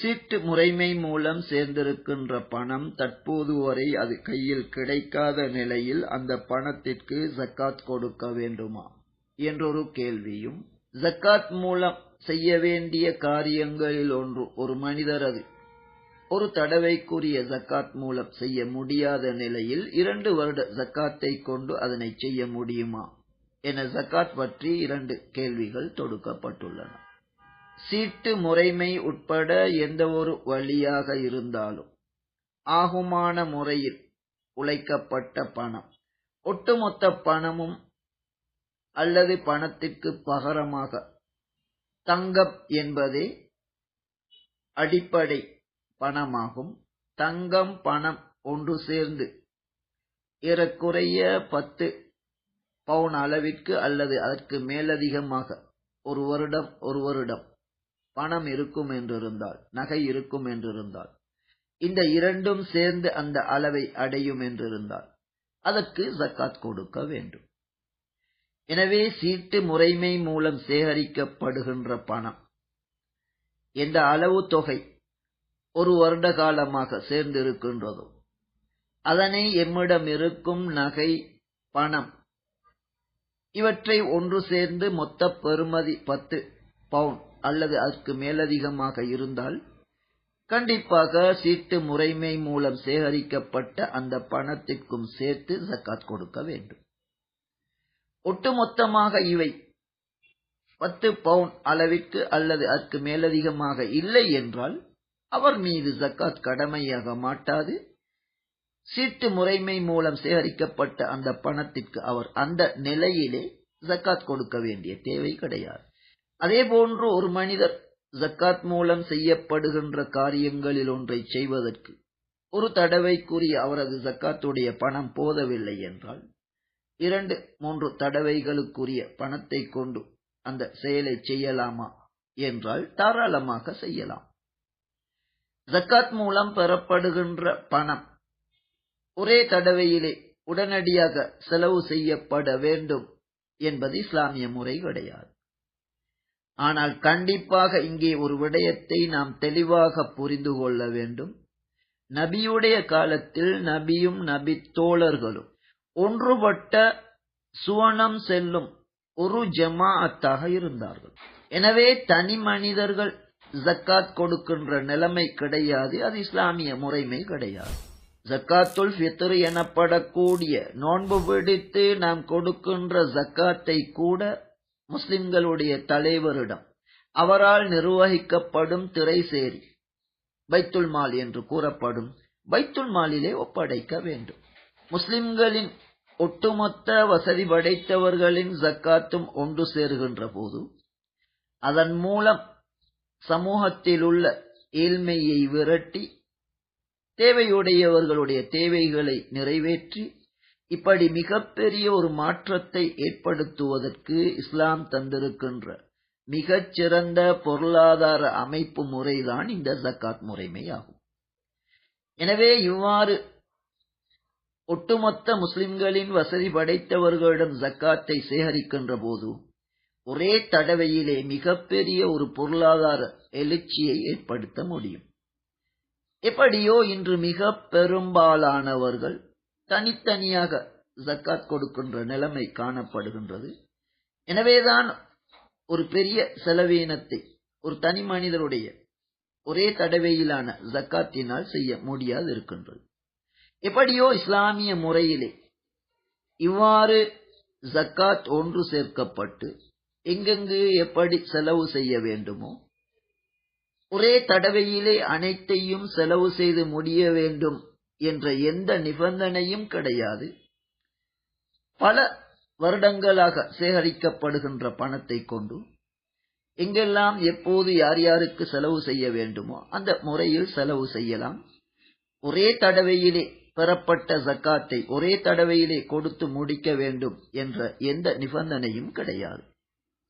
சீட்டு முறைமை மூலம் சேர்ந்திருக்கின்ற பணம் தற்போது வரை அது கையில் கிடைக்காத நிலையில் அந்த பணத்திற்கு ஜக்காத் கொடுக்க வேண்டுமா? என்றொரு கேள்வியும் ஜக்காத் மூலம் செய்ய வேண்டிய காரியங்களில் ஒன்று ஒரு மனிதர் அது. ஒரு தடவைக்குரிய ஜக்காத் மூலம் செய்ய முடியாத நிலையில் இரண்டு வருட ஜக்காத்தை கொண்டு அதனை செய்ய முடியுமா? என ஜக்காத் பற்றி இரண்டு கேள்விகள் தொடுக்கப்பட்டுள்ளன. சீட்டு முறைமை உட்பட எந்த ஒரு வழியாக இருந்தாலும் ஆகுமான முறையில் உழைக்கப்பட்ட பணம். ஒட்டுமொத்த பணமும் அல்லது பணத்திற்கு பகரமாக தங்கம் என்பதே அடிப்படை பணமாகும். தங்கம் பணம் ஒன்று சேர்ந்து ஏறக்குறைய பத்து பவுன் அளவிற்கு அல்லது அதற்கு மேலதிகமாக ஒரு வருடம் ஒரு வருடம் பணம் இருக்கும் என்றிருந்தால் நகை இருக்கும் என்றிருந்தால் இந்த இரண்டும் சேர்ந்து அந்த அளவை அடையும் என்றிருந்தால் அதற்கு ஜக்காத் கொடுக்க வேண்டும். எனவே சீட்டு முறைமை மூலம் சேகரிக்கப்படுகின்ற பணம் எந்த அளவு தொகை ஒரு வருட காலமாக சேர்ந்திருக்கின்றதோ அதனை எம்மிடம் இருக்கும் நகை பணம் இவற்றை ஒன்று சேர்ந்து மொத்த பெறுமதி பத்து பவுன். அல்லது அதற்கு மேலதிகமாக இருந்தால் கண்டிப்பாக சீட்டு முறைமை மூலம் சேகரிக்கப்பட்ட அந்த பணத்திற்கும் சேர்த்து ஜக்காத் கொடுக்க வேண்டும். ஒட்டுமொத்தமாக இவை பத்து பவுன் அளவிற்கு அல்லது அதற்கு மேலதிகமாக இல்லை என்றால் அவர் மீது ஜக்காத் கடமையாக மாட்டாது. சீட்டு முறைமை மூலம் சேகரிக்கப்பட்ட அந்த பணத்திற்கு அவர் அந்த நிலையிலே ஜக்காத் கொடுக்க வேண்டிய தேவை கிடையாது. அதே போன்று ஒரு மனிதர் ஜக்காத் மூலம் செய்யப்படுகின்ற காரியங்களில் ஒன்றை செய்வதற்கு ஒரு தடவைக்குரிய அவரது ஜக்காத்துடைய பணம் போதவில்லை என்றால் இரண்டு மூன்று தடவைகளுக்குரிய பணத்தை கொண்டு அந்த செயலை செய்யலாமா என்றால் தாராளமாக செய்யலாம். ஜக்காத் மூலம் பெறப்படுகின்ற பணம் ஒரே தடவையிலே உடனடியாக செலவு செய்யப்பட வேண்டும் என்பது இஸ்லாமிய முறை கிடையாது. ஆனால் கண்டிப்பாக இங்கே ஒரு விடயத்தை நாம் தெளிவாக புரிந்து கொள்ள வேண்டும். நபியுடைய காலத்தில் நபியும் நபி தோழர்களும் ஒன்றுபட்ட சுவனம் செல்லும் ஒரு ஜமாஅத்தாக இருந்தார்கள். எனவே தனி மனிதர்கள் ஜக்காத் கொடுக்கின்ற நிலைமை கிடையாது அது இஸ்லாமிய முறைமை கிடையாது. ஜக்காத்துல் ஃபித்ர் எனப்படக்கூடிய நோன்பு பிடித்து நாம் கொடுக்கின்ற ஜக்காத்தை கூட முஸ்லிம்களுடைய தலைவரிடம் அவரால் நிர்வகிக்கப்படும் திரைசேரி பைத்துல் மால் என்று கூறப்படும் பைத்துல் மாலிலே ஒப்படைக்க வேண்டும். முஸ்லிம்களின் ஒட்டுமொத்த வசதி படைத்தவர்களின் ஜக்காத்தும் ஒன்று சேருகின்ற போது அதன் மூலம் சமூகத்தில் உள்ள ஏழ்மையை விரட்டி தேவையுடையவர்களுடைய தேவைகளை நிறைவேற்றி இப்படி மிகப்பெரிய ஒரு மாற்றத்தை ஏற்படுத்துவதற்கு இஸ்லாம் தந்திருக்கின்ற மிகச் சிறந்த பொருளாதார அமைப்பு முறைதான் இந்த ஜக்காத் முறைமையாகும். எனவே இவ்வாறு ஒட்டுமொத்த முஸ்லிம்களின் வசதி படைத்தவர்களிடம் ஜக்காத்தை சேகரிக்கின்ற போது ஒரே தடவையிலே மிகப்பெரிய ஒரு பொருளாதார எழுச்சியை ஏற்படுத்த முடியும். எப்படியோ இன்று மிக பெரும்பாலானவர்கள் தனித்தனியாக ஜக்காத் கொடுக்கின்ற நிலைமை காணப்படுகின்றது. எனவேதான் ஒரு பெரிய செலவீனத்தை ஒரு தனி மனிதருடைய ஒரே தடவையிலான ஜக்காத்தினால் செய்ய முடியாது இருக்கின்றது. எப்படியோ இஸ்லாமிய முறையிலே இவ்வாறு ஜக்காத் ஒன்று சேர்க்கப்பட்டு எங்கெங்கு எப்படி செலவு செய்ய வேண்டுமோ ஒரே தடவையிலே அனைத்தையும் செலவு செய்து முடிய வேண்டும் என்ற எந்த நிபந்தனையும் கிடையாது. பல வருடங்களாக சேகரிக்கப்படுகின்ற பணத்தை கொண்டு எங்கெல்லாம் எப்போது யார் யாருக்கு செலவு செய்ய வேண்டுமோ அந்த முறையில் செலவு செய்யலாம். ஒரே தடவையிலே பெறப்பட்ட ஜக்காத்தை ஒரே தடவையிலே கொடுத்து முடிக்க வேண்டும் என்ற எந்த நிபந்தனையும் கிடையாது.